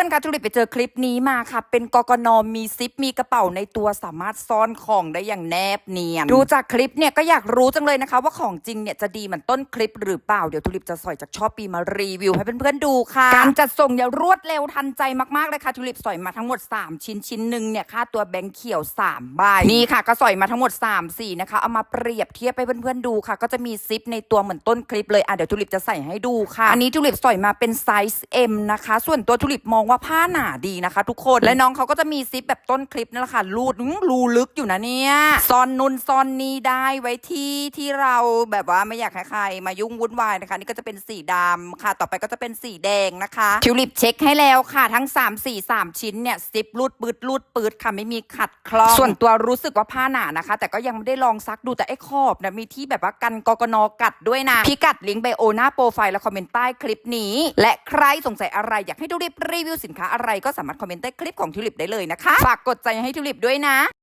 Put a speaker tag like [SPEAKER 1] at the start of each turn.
[SPEAKER 1] พื่อนๆคะทุลิปไปเจอคลิปนี้มาค่ะ เป็นกกนมีซิปมีกระเป๋าในตัวสามารถซ่อนของได้อย่างแนบเนียน ดูจากคลิปเนี่ยก็อยากรู้จังเลยนะคะ ว่าของจริงเนี่ยจะดีเหมือนต้นคลิปหรือเปล่า เดี๋ยวทุลิปจะสอยจากชอบปีมารีวิวให้เพื่อนๆดูค่ะ การจัดส่งเนี่ยรวดเร็วทันใจมากๆเลยค่ะทุลิปสอยมาทั้งหมด 3 ชิ้นชิ้นหนึ่งเนี่ยค่าตัวแบงค์เขียว3ใบนี่ค่ะ ก็สอยมาทั้งหมด 3 4นะคะเอามาเปรียบเทียบให้เพื่อนๆดูค่ะ ก็จะมีซิปในตัวเหมือนต้นคลิปเลยอะเดี๋ยวทุลิปจะใส่ให้ดูค่ะอันนี้ทุลิปสอยมาเป็นไซส์ M นะคะ ส่วนตัวทุลิปมองว่าผ้าหนาดีนะคะ ทุกคนและน้องเขาก็จะมีซิปแบบต้นคลิปนั่นแหละค่ะรูดรูลึกอยู่นะเนี่ยซอนนุนซอนนีได้ไว้ที่ที่เราแบบว่าไม่อยากให้ใครมายุ่งวุ่นวายนะคะ นี่ก็จะเป็นสีดำค่ะ ต่อไปก็จะเป็นสีแดงนะคะทิวลิปเช็คให้แล้วค่ะ ทั้ง 3 4 3 ชิ้นเนี่ยซิปรูดปืดรูดปืดค่ะไม่มีขัดคลองส่วนตัวรู้สึกว่าผ้าหนานะคะ แต่ก็ยังไม่ได้ลองซักดูแต่ไอ้ขอบนะมีที่แบบว่ากันกกนกัดด้วยนะพิกัดลิงก์ไบโอหน้าโปรไฟล์และคอมเมนต์ใต้คลิปนี้ และใครสงสัยอะไรอยากให้ทิวลิปรีวิวสินค้าอะไรก็สามารถคอมเมนต์ใต้คลิปของทิวลิปได้เลยนะคะ ฝากกดใจให้ทิวลิปด้วยนะ